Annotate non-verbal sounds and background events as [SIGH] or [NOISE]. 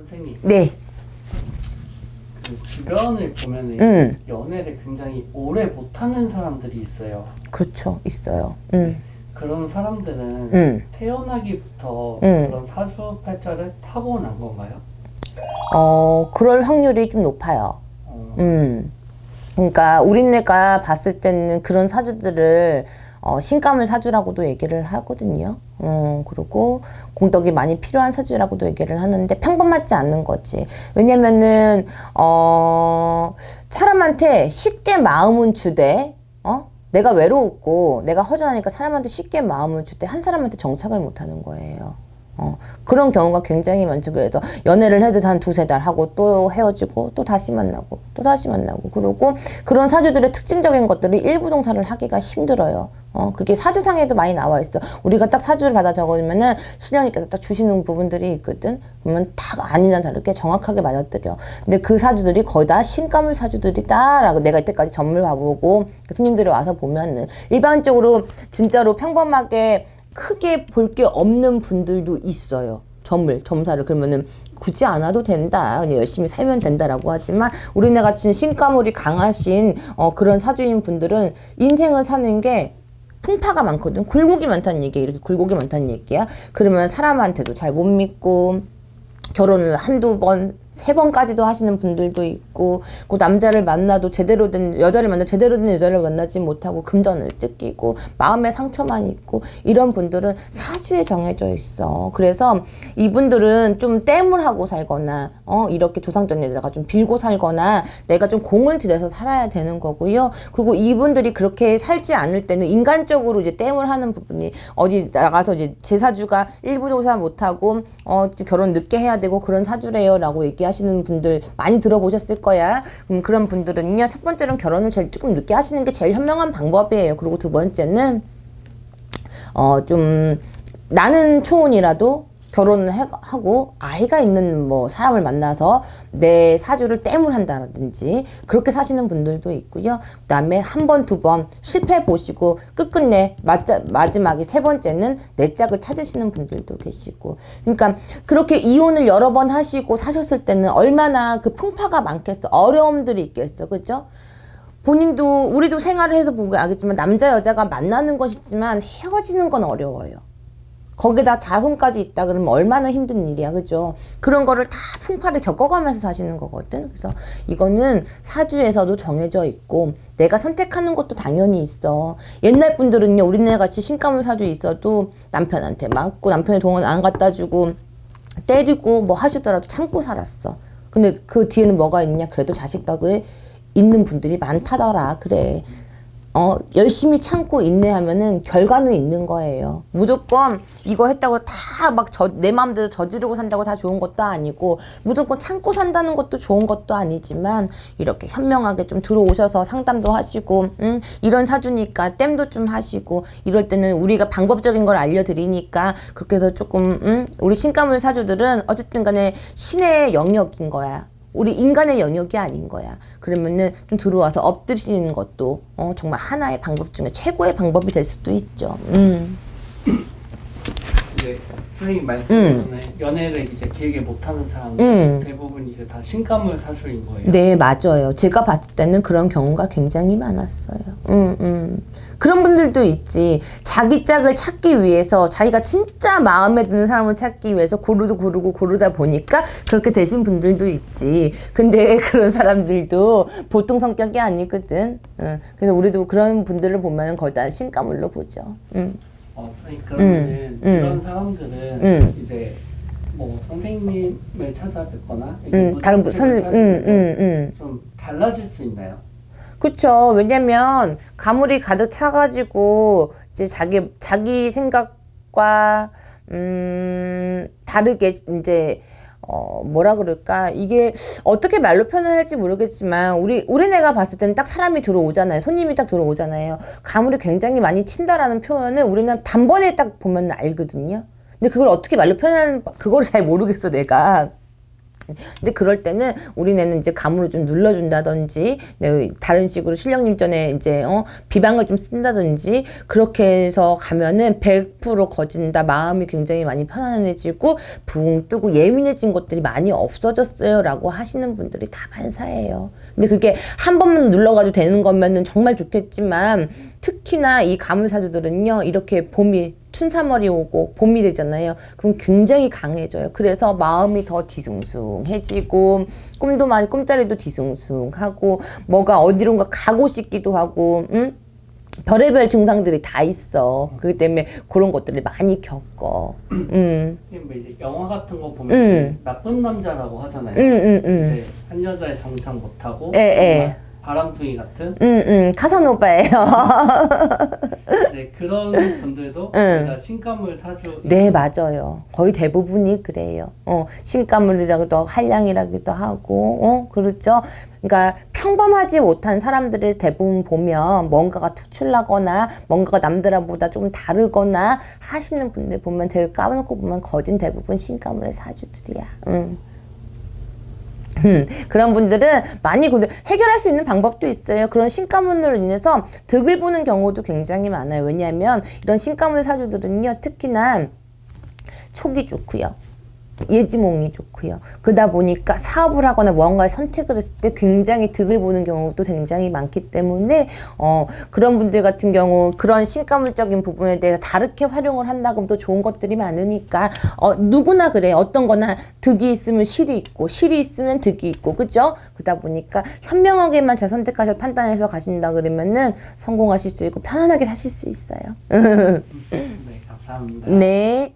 선생님 네. 그 주변을 보면은 음. 연애를 굉장히 오래 못하는 사람들이 있어요. 그렇죠. 있어요. 음. 그런 사람들은 음. 태어나기부터 음. 그런 사주팔자를 타고난 건가요? 어, 그럴 확률이 좀 높아요. 어, 음. 그러니까 우리네가 봤을 때는 그런 사주들을 어, 신감을 사주라고도 얘기를 하거든요. 어, 그리고 공덕이 많이 필요한 사주라고도 얘기를 하는데 평범하지 않는 거지. 왜냐면은, 어, 사람한테 쉽게 마음은 주되, 어? 내가 외로웠고, 내가 허전하니까 사람한테 쉽게 마음을 주되, 한 사람한테 정착을 못 하는 거예요. 어, 그런 경우가 굉장히 많죠. 그래서 연애를 해도 한 두세 달 하고 또 헤어지고 또 다시 만나고 또 다시 만나고 그러고 그런 사주들의 특징적인 것들을 일부동사를 하기가 힘들어요. 어, 그게 사주상에도 많이 나와 있어. 우리가 딱 사주를 받아 적으면은 수령님께서 딱 주시는 부분들이 있거든. 그러면 딱 아니나 다르게 정확하게 맞아뜨려. 근데 그 사주들이 거의 다 신가물 사주들이다라고 내가 이때까지 전물 봐보고 손님들이 와서 보면은 일반적으로 진짜로 평범하게 크게 볼 게 없는 분들도 있어요. 점을, 점사를. 그러면은 굳이 안 와도 된다. 그냥 열심히 살면 된다라고 하지만 우리네 같은 신가물이 강하신 어, 그런 사주인 분들은 인생을 사는 게 풍파가 많거든. 굴곡이 많다는 얘기야. 이렇게 굴곡이 많다는 얘기야. 그러면 사람한테도 잘 못 믿고 결혼을 한두 번, 세 번까지도 하시는 분들도 있고, 그 남자를 만나도 제대로 된, 여자를 만나 제대로 된 여자를 만나지 못하고 금전을 뜯기고, 마음에 상처만 있고, 이런 분들은 사주에 정해져 있어. 그래서 이분들은 좀 땜을 하고 살거나, 어, 이렇게 조상전에다가 좀 빌고 살거나, 내가 좀 공을 들여서 살아야 되는 거고요. 그리고 이분들이 그렇게 살지 않을 때는 인간적으로 이제 땜을 하는 부분이 어디 나가서 이제 제 사주가 일부 조사 못하고, 어, 결혼 늦게 해야 되고 그런 사주래요. 라고 얘기하 시는 분들 많이 들어보셨을 거야. 음, 그런 분들은요, 첫 번째는 결혼을 제일 조금 늦게 하시는 게 제일 현명한 방법이에요. 그리고 두 번째는, 어, 좀, 나는 초혼이라도 결혼을 해- 하고 아이가 있는 뭐 사람을 만나서 내 사주를 땜을 한다든지 그렇게 사시는 분들도 있고요. 그다음에 한 번, 두 번 실패 보시고 끝끝내 마자, 마지막에 세 번째는 내 짝을 찾으시는 분들도 계시고 그러니까 그렇게 이혼을 여러 번 하시고 사셨을 때는 얼마나 그 풍파가 많겠어 어려움들이 있겠어 그죠? 본인도 우리도 생활을 해서 보고 알겠지만 남자 여자가 만나는 건 쉽지만 헤어지는 건 어려워요. 거기다 자손까지 있다 그러면 얼마나 힘든 일이야, 그죠? 그런 거를 다 풍파를 겪어가면서 사시는 거거든. 그래서 이거는 사주에서도 정해져 있고 내가 선택하는 것도 당연히 있어. 옛날 분들은요, 우리네 같이 신가물 사주 있어도 남편한테 맞고 남편이 동원 안 갖다 주고 때리고 뭐 하시더라도 참고 살았어. 근데 그 뒤에는 뭐가 있냐? 그래도 자식 덕에 있는 분들이 많다더라. 그래. 어, 열심히 참고 인내하면은 결과는 있는 거예요. 무조건 이거 했다고 다 막 내 마음대로 저지르고 산다고 다 좋은 것도 아니고 무조건 참고 산다는 것도 좋은 것도 아니지만 이렇게 현명하게 좀 들어오셔서 상담도 하시고 음, 이런 사주니까 땜도 좀 하시고 이럴 때는 우리가 방법적인 걸 알려드리니까 그렇게 해서 조금 음, 우리 신가물 사주들은 어쨌든 간에 신의 영역인 거야. 우리 인간의 영역이 아닌 거야. 그러면은 좀 들어와서 엎드리는 것도 어, 정말 하나의 방법 중에 최고의 방법이 될 수도 있죠. 음. 네, 선생님 말씀으로는 연애를 이제 길게 못하는 사람들 음. 대부분 이제 다 신가물 사수인 거예요. 네, 맞아요. 제가 봤을 때는 그런 경우가 굉장히 많았어요. 음, 음. 그런 분들도 있지. 자기 짝을 찾기 위해서 자기가 진짜 마음에 드는 사람을 찾기 위해서 고르도 고르고 고르다 보니까 그렇게 되신 분들도 있지. 근데 [LAUGHS] 그런 사람들도 보통 성격이 아니거든. 응. 그래서 우리도 그런 분들을 보면 거의 다 신가물로 보죠. 음. 어, 선생님 그러면은 음, 음. 이런 사람들은 음. 이제 뭐 선생님을 찾아뵙거나 음, 다른 분, 선, 음, 음, 음. 좀 달라질 수 있나요? 그쵸. 왜냐면 가물이 가득 차가지고 이제 자기 자기 생각과 음 다르게 이제 어 뭐라 그럴까 이게 어떻게 말로 표현할지 모르겠지만 우리 우리네가 봤을 때는 딱 사람이 들어오잖아요. 손님이 딱 들어오잖아요. 가물이 굉장히 많이 친다라는 표현을 우리는 단번에 딱 보면 알거든요. 근데 그걸 어떻게 말로 표현하는 그걸 잘 모르겠어 내가. 근데 그럴 때는 우리네는 이제 감으로 좀 눌러준다든지 네, 다른 식으로 실령님 전에 이제 어, 비방을 좀 쓴다든지 그렇게 해서 가면은 100% 거진다. 마음이 굉장히 많이 편안해지고 붕 뜨고 예민해진 것들이 많이 없어졌어요라고 하시는 분들이 다 반사예요. 근데 그게 한 번만 눌러가지고 되는 거면은 정말 좋겠지만 특히나 이 가물사주들은요 이렇게 봄이 춘삼월이 오고 봄이 되잖아요. 그럼 굉장히 강해져요. 그래서 마음이 더 뒤숭숭해지고 꿈도 많이 꿈자리도 뒤숭숭하고 뭐가 어디론가 가고 싶기도 하고 음? 별의별 증상들이 다 있어. 그렇기 때문에 그런 것들을 많이 겪어. 음, 뭐 이제 영화 같은 거 보면 음. 나쁜 남자라고 하잖아요. 음, 음, 음. 이제 한 여자의 정착 못하고 예, 예. 바람둥이 같은 음, 음, 카사노바예요. 이제 그런 분들도 우리가 신가물 사주 네, 맞아요. 거의 대부분이 그래요. 어, 신가물이라고도 한량이라기도 하고, 어, 그렇죠. 그러니까 평범하지 못한 사람들을 대부분 보면 뭔가가 투출나거나 뭔가가 남들보다 조금 다르거나 하시는 분들 보면 대를 까놓고 보면 거진 대부분 신가물의 사주들이야. 응. 음, 그런 분들은 많이 근데 해결할 수 있는 방법도 있어요. 그런 신가문으로 인해서 득을 보는 경우도 굉장히 많아요. 왜냐하면 이런 신가문 사주들은요, 특히나 촉이 좋고요. 예지몽이 좋고요. 그러다 보니까 사업을 하거나 무언가를 선택을 했을 때 굉장히 득을 보는 경우도 굉장히 많기 때문에 어, 그런 분들 같은 경우 그런 신가물적인 부분에 대해서 다르게 활용을 한다 그러면 또 좋은 것들이 많으니까 어, 누구나 그래. 어떤 거나 득이 있으면 실이 있고 실이 있으면 득이 있고 그죠? 그러다 보니까 현명하게만 잘 선택하셔서 판단해서 가신다 그러면은 성공하실 수 있고 편안하게 사실 수 있어요. [LAUGHS] 네 감사합니다. 네.